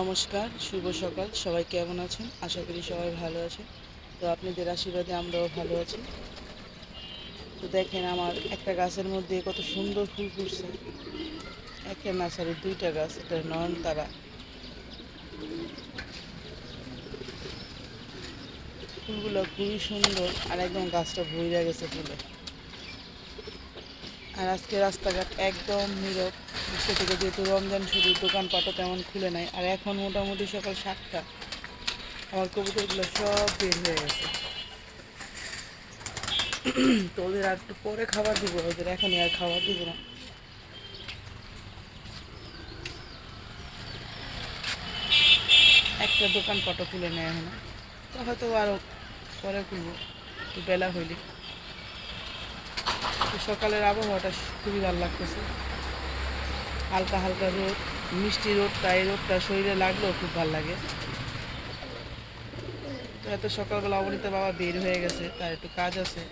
নমস্কার, শুভ সকাল। সবাই কেমন আছেন? আশা করি সবাই ভালো আছেন। তো আপনাদের আশীর্বাদে আমরাও ভালো আছি। তো দেখেন আমার একটা গাছের মধ্যে কত সুন্দর ফুল ফুটছে। একটা না সরি দুইটা গাছ, এটা নয়নতারা। ফুলগুলো খুবই সুন্দর আর একদম গাছটা ভরে গেছে ফুলে। আর আজকে রাস্তাঘাট একদম নীরব। বুঝতে থেকে যেহেতু রমজান শুরু দোকানপাটও তেমন খুলে নাই, আর এখন মোটামুটি সকাল সাতটা, আমার কবুতরগুলো সব বের হয়ে গেছে। তো ওদের আর একটু পরে খাবার দিব, ওদের এখনই আর খাবার দিব না। একটা দোকানপাটও খুলে নেয় এখন। তো হয়তো আরও পরে খুলবো, একটু বেলা হইলে। সকালের আবহাওয়াটা খুবই ভালো লাগতেছে। হালকা হালকা রোদ, মিষ্টি রোদটা এই রোদটা শরীরে লাগলেও খুব ভালো লাগে। তো এত সকালবেলা অবনীতা বাবা বের হয়ে গেছে, তার একটু কাজ আছে।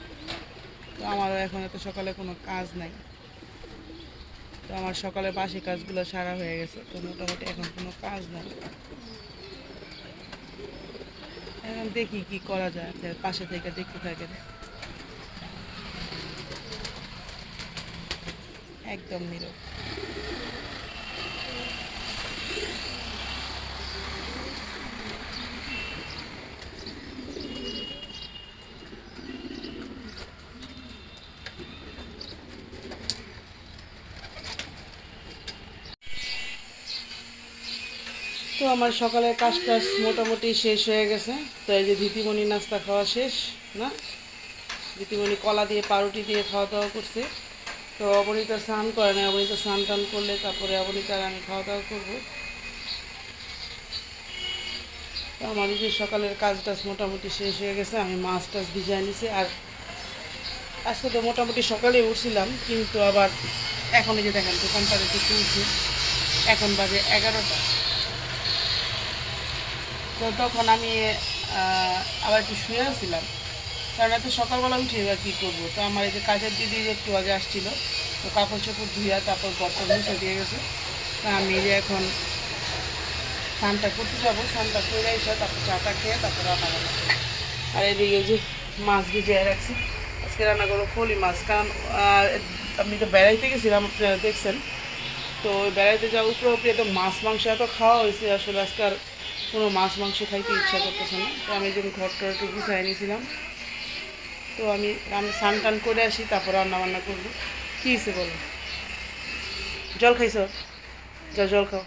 তো আমারও এখন এত সকালে কোনো কাজ নাই। তো আমার সকালে বাসি কাজগুলো সারা হয়ে গেছে, তো মোটামুটি এখন কোনো কাজ নাই। এখন দেখি কি করা যায় পাশে থেকে দেখতে থাকেন। একদম নীরব। আমার সকালের কাজ টাজ মোটামুটি শেষ হয়ে গেছে। তো এই যে দিদিমণি নাস্তা খাওয়া শেষ, না? দিদিমণি কলা দিয়ে, পাউরুটি দিয়ে খাওয়া দাওয়া করছে। তো অবনীতা স্নান করে না অবনীতা স্নান টান করলে তারপরে অবনীতার আমি খাওয়া দাওয়া করব। তো আমার যে সকালের কাজ টাজ মোটামুটি শেষ হয়ে গেছে। আমি মাছ টাছ ভিজাই নিছি। আর আজকে তো মোটামুটি সকালে উঠছিলাম, কিন্তু আবার এখন এই যে দেখেন দোকানপাট একটু তুলছি এখন বাজে এগারোটা। তো তখন আমি আবার একটু শুয়ে আসছিলাম কারণ এত সকালবেলা উঠে এবার কী করব? তো আমার এই যে কাজের দিদি একটু আগে আসছিল, তো কাপড় চোপড় ধুইয়া তারপর বর্তন মুছে দিয়ে গেছে। তা আমি যে এখন স্নানটা করতে যাব, স্নানটা করে এসে তারপর চাটা খেয়ে তারপর রান্না করব। আর এদিকে যে মাছ ভিজিয়ে রাখছি, আজকে রান্না করব ফলি মাছ। কারণ আমি তো বেড়াইতে গেছিলাম, আপনারা দেখছেন। তো বেড়াইতে যাওয়ার উপরে তো মাছ, মাংস এত খাওয়া হয়েছে আসলে আজকে আর কোনো মাছ মাংস খাইতে ইচ্ছা করতেছে না। তো আমি ঘর টর একটু গুছাই নিয়েছিলাম। তো আমি আমি স্নান টান করে আসি, তারপর রান্না বান্না করব। কী হয়েছে বলো? জল খাইছ? যাও, জল খাও।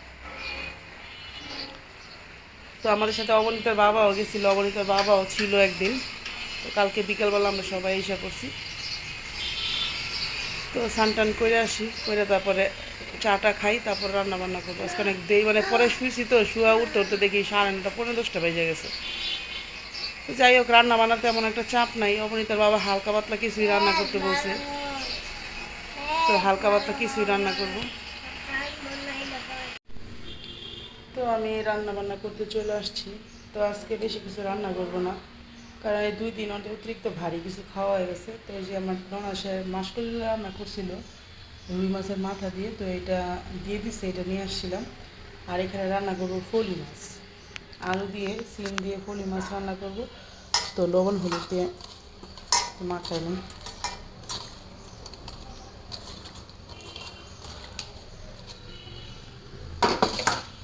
তো আমাদের সাথে অবনীতার বাবাও গেছিল। অবনীতার বাবাও ছিল একদিন। তো কালকে বিকালবেলা আমরা সবাই এসে করছি তো স্নান টান করে আসি, করে তারপরে চাটা খাই, তারপর রান্না বান্না করব। আজকে অনেক দেরি মানে পরে শুয়েছি তো, শুয়া উঠতে উঠতে দেখি সাড়ে নটা পনেরো দশটা বেজে গেছে। যাই হোক রান্না বান্নাতে এমন একটা চাপ নাই। অবনীতার বাবা হালকা পাতলা কিছুই রান্না করতে বলছে। তো হালকা পাতলা কিছুই রান্না করব। তো আমি রান্না বান্না করতে চলে আসছি। তো আজকে বেশি কিছু রান্না করব না, কারণ এই দুই দিন অনেক অতিরিক্ত ভারী কিছু খাওয়া হয়ে গেছে। তো এই যে আমার ননাসে মাসকলি রান্না করছিল রুই মাছের মাথা দিয়ে তো এটা দিয়ে দিচ্ছে এটা নিয়ে আসছিলাম। আর এখানে রান্না করব ফলি মাছ। আলু দিয়ে, সিম দিয়ে ফলি মাছ রান্না করব। তো লবণ হলুদ দিয়ে মাখাইলাম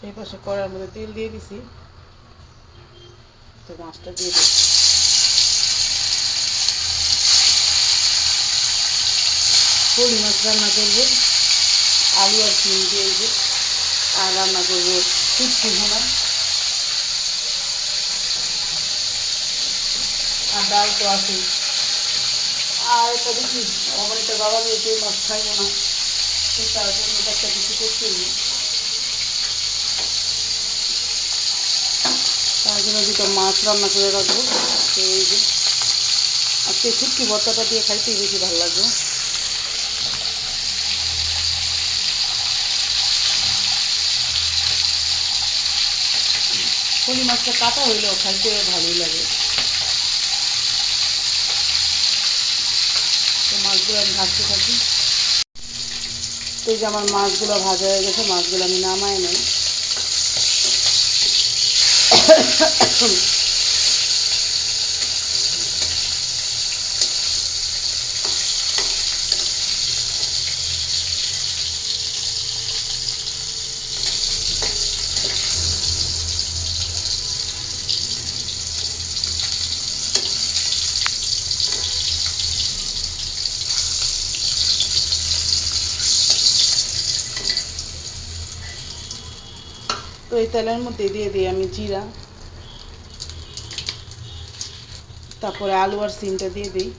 এই পাশে কড়ার মধ্যে তেল দিয়ে দিছি। তো মাছটা দিয়ে দিই পলি মাছ রান্না করব। আলু আর চিনি দিয়ে আর রান্না করব শুটকি ভোনা আর ডাল তো আছে আর একটা দেখি, আমার একটা বাবা মেয়েকে মাছ খাইবো না। তার জন্য একটা কিছু করতে হবে। তার জন্য দুটো মাছ রান্না করে রাখব। এই যে, আজকে শুটকি ভর্তাটা দিয়ে খাইতেই বেশি ভালো লাগবে। ফলি মাছটা কাটা হইলেও খাইতে ভালোই লাগে। তো মাছগুলো আমি ভাজতে থাকি। তো এই যে আমার মাছগুলো ভাজা হয়ে গেছে, মাছগুলো আমি নামাই নেই। তো এই তেলের মধ্যে দিয়ে দিই আমি জিরা। তারপরে আলু আর সিমটা দিয়ে দিই।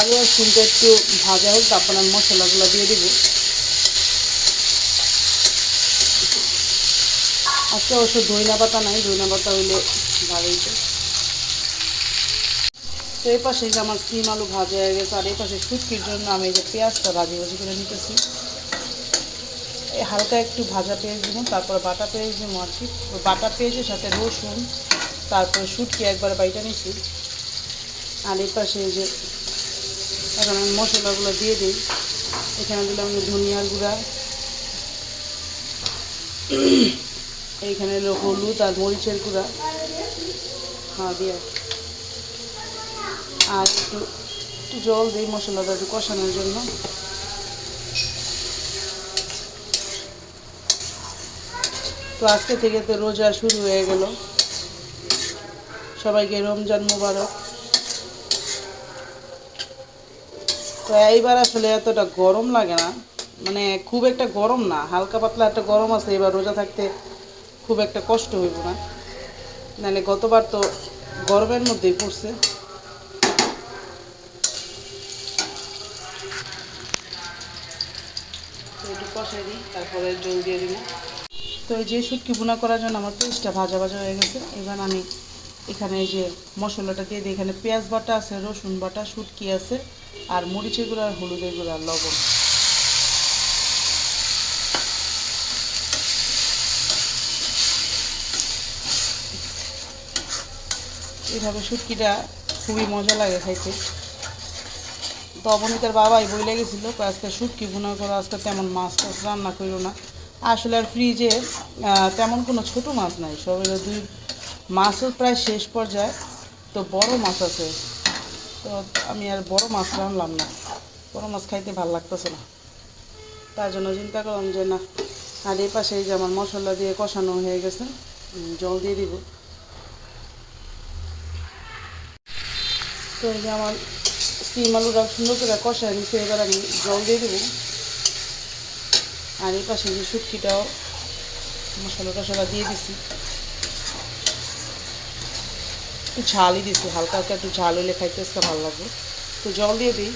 আলু আর সিমটা একটু ভাজা হোক, তারপর আমি মশলাগুলো দিয়ে দিব। আজকে অবশ্য দইনা পাতা নাই দইনা পাতা হইলে ভালো হইতো তো এই পাশে যে আমার সিম আলু ভাজা হয়ে গেছে, আর এই পাশে শুটকির জন্য আমি এই যে পেঁয়াজটা ভাজি ভাজি করে নিতেছি। এই হালকা একটু ভাজা পেঁয়াজ দিব, তারপর বাটা পেঁয়াজ দিব আর কি। বাটা পেঁয়াজের সাথে রসুন, তারপরে শুটকি একবার বাইটা নিছি। আর এই পাশে যে এখন আমি মশলাগুলো দিয়ে দিই। এখানে দিলাম ধনিয়ার গুঁড়া। এইখানে হলো হলুদ আর মরিচের গুঁড়া। হ্যাঁ দিয়ে। আর একটু একটু জল দিই মশলাটা একটু কষানোর জন্য। তো আজকে থেকে তো রোজা শুরু হয়ে গেল। সবাইকে রমজান মুবারক। তো এইবার আসলে এতটা গরম লাগে না। মানে খুব একটা গরম না, হালকা পাতলা একটা গরম আছে, এবার রোজা থাকতে খুব একটা কষ্ট হইব না। নাহলে গতবার তো গরমের মধ্যেই পড়ছে। একটু কষাই দিই, তারপরে জল দিয়ে তো এই যে শুটকি বোনা করার জন্য আমার পেঁয়াজটা ভাজা ভাজা হয়ে গেছে। এবার আমি এখানে এই যে মশলাটা দিয়ে দিই। এখানে পেঁয়াজ বাটা আছে, রসুন বাটা, শুটকি আছে, আর মরিচের গুঁড়ো আর হলুদের গুঁড়ো আর লবণ। এইভাবে শুটকিটা খুবই মজা লাগে খাইতে। তো অবনীতার বাবাই বই লেগেছিলো তো আজকে শুটকি ভুনা করো, আজকে তেমন মাছ টাছ রান্না করো না। আসলে আর ফ্রিজে তেমন কোনো ছোট মাছ নাই, সব দুই মাছও প্রায় শেষ পর্যায়ে, তো বড় মাছ আছে। তো আমি আর বড় মাছ রানলাম না, বড় মাছ খাইতে ভালো লাগতেছে না। তার জন্য চিন্তা করলাম যে, না, আর এই পাশে যে আমার মশলা দিয়ে কষানো হয়ে গেছে জল দিয়ে দিব। তো এই যে আমার সিম আলুটা সুন্দর করে কষায় নিচ্ছে এবার আমি জল দিয়ে দেবো। আর এই পাশে যে শুটকিটাও মশলা টশলা দিয়ে দিছি। একটু ঝালই দিছি, হালকা হালকা একটু ঝাল হলে খাইতে আসতে ভালো লাগবে। তো জল দিয়ে দিই।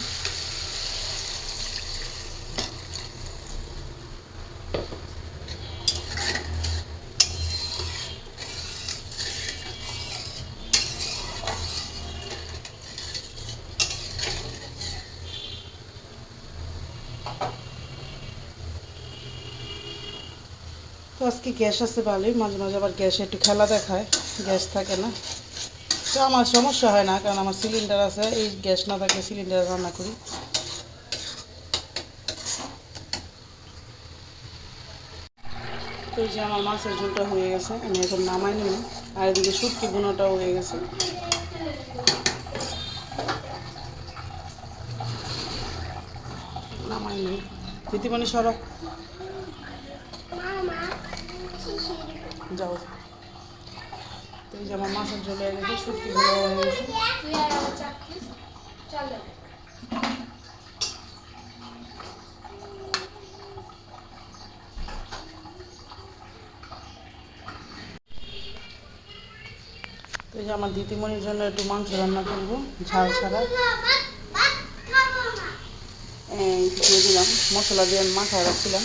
তো আজকে গ্যাস আছে ভালোই, মাঝে মাঝে আবার গ্যাসে একটু খেলা দেখায়, গ্যাস থাকে না। তো আমার সমস্যা হয় না, কারণ আমার সিলিন্ডার আছে, এই গ্যাস না থাকলে সিলিন্ডারে রান্না করি। তো যে আমার মাছের ঝোলটা হয়ে গেছে, আমি এখন নামাই নিব, আর এদিকে শুটকি বুনোটাও হয়ে গেছে। নামাই নিই দিদিমণি সরো। যাও। তো এই যে আমার মাছের ঝোল হয়ে গেছে শুটকি গুলো হয়ে গেছে তো এই যে আমার দিদিমণির জন্য একটু মাংস রান্না করব ঝাল ছাড়া। এই দিয়ে দিলাম মশলা দিয়ে মাথায় রাখছিলাম।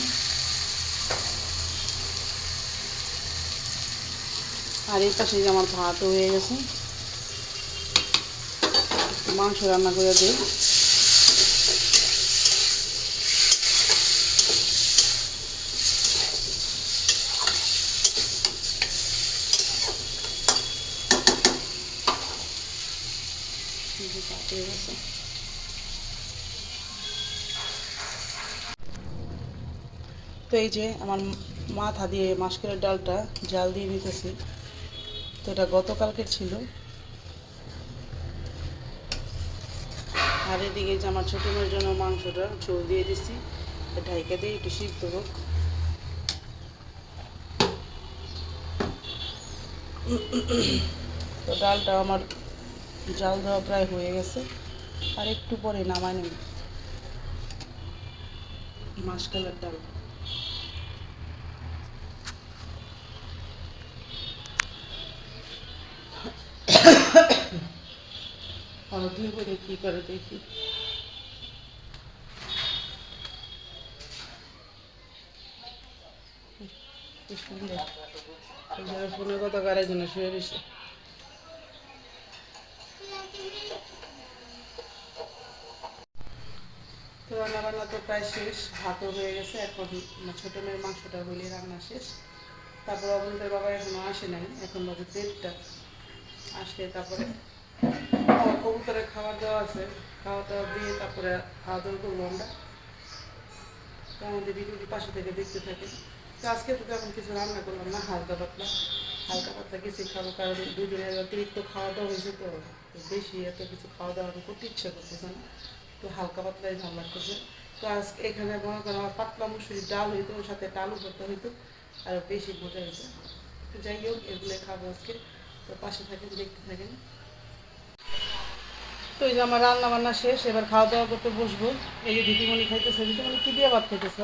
আর এই পাশে আমার ভাতও হয়ে গেছে মাংস রান্না করে দিই। তো এই যে আমার মাথা দিয়ে মাস্কের ডালটা জাল দিয়ে নিতেছি তো এটা গতকালকের ছিল। আর এদিকে যে আমার ছোটো মেয়ের জন্য মাংসটা ঝোল দিয়ে দিছি ঢাইকা দিয়ে একটু সিদ্ধ হোক। তো ডালটা আমার জাল দেওয়া প্রায় হয়ে গেছে, আর একটু পরে নামায় নেব। মাসকালের ডাল। দুই করে কি করে দেখি তো রান্না বান্না তো প্রায় শেষ হয়ে গেছে, এখন ছোটো মেয়ের মাংসটা হইলে রান্না শেষ। তারপর অবনীদের বাবা এখনও আসে নাই, এখন বাজে দেড়টা। আসলে তারপরে কবুতরের খাবার দেওয়া আছে, খাওয়া দাওয়া দিয়ে তারপরে খাওয়া দাওয়া করব আমরা। তো আমাদের ভিডিওটি পাশে থেকে দেখতে থাকে। তো আজকে তো তেমন কিছু রান্না করলাম না, হালকা পাতলা। হালকা পাতলা কিছু খাব, কারণ দুজনের অতিরিক্ত খাওয়া দাওয়া হয়েছে তো বেশি এত কিছু খাওয়া দাওয়া করতে ইচ্ছে করতেছে না। তো হালকা পাতলাই ভালো লাগতেছে। তো আজকে এখানে মনে করেন আমার পাতলা মুসুরির ডাল হইতো, ওর সাথে ডালও করতে হইতো, আর বেশি মজা হইতো। যাই হোক এগুলো খাব আজকে। তো পাশে থাকেন, দেখতে থাকেন। তো এই যে আমার রান্না বান্না শেষ এবার খাওয়া দাওয়া করতে বসবো। এই যে দিদিমণি খাইতেছে দিদিমণি কি দিয়ে ভাত খাইতেছে?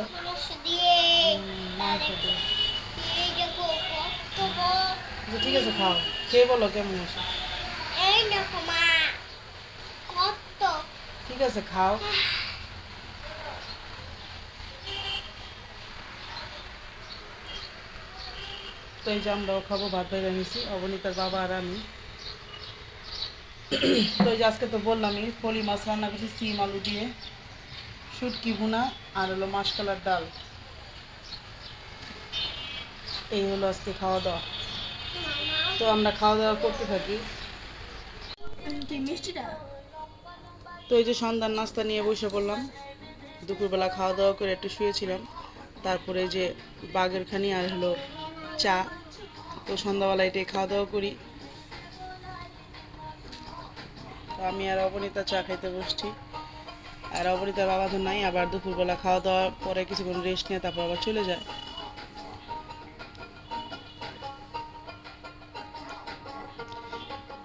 ঠিক আছে খাও। খেয়ে বলো কেমন আছে? ঠিক আছে খাও। তো এই যে আমরাও খাব ভাত বাইরে নিছি। অবনীতার বাবা আর আমি। তো এই যে আজকে তো বললামই ফলি মাছ রান্না করছি সিম আলু দিয়ে শুটকি ভুনা আর হলো মাসকলার ডাল। এই হলো আজকে খাওয়া দাওয়া। তো আমরা খাওয়া দাওয়া করতে থাকি। তো এই যে সন্ধ্যার নাস্তা নিয়ে বসে পড়লাম। দুপুরবেলা খাওয়া দাওয়া করে একটু শুয়েছিলাম। তারপরে যে বাগের খানি আর হলো চা। তো সন্ধ্যাবেলা এটাই খাওয়া দাওয়া করি। তো আমি আর অবনীতা চা খাইতে বসছি। আর অবনীতার বাবা তো নাই আবার দুপুরবেলা খাওয়া দাওয়ার পরে কিছুক্ষণ রেস্ট নিয়ে তারপর আবার চলে যায়।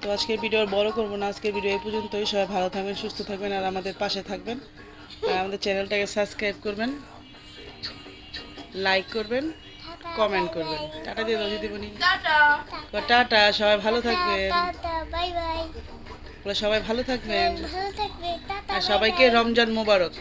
তো আজকের ভিডিও আর বড় করব না আজকের ভিডিও এই পর্যন্তই। সবাই ভালো থাকবেন সুস্থ থাকবেন আর আমাদের পাশে থাকবেন। আর আমাদের চ্যানেলটাকে সাবস্ক্রাইব করবেন লাইক করবেন কমেন্ট করবেন। টাটা দিয়ে দাও দিদিমণি। টাটা। সবাই ভালো থাকবেন। বাই বাই সবাই ভালো থাকবেন। টাটা আর সবাইকে রমজান মোবারক।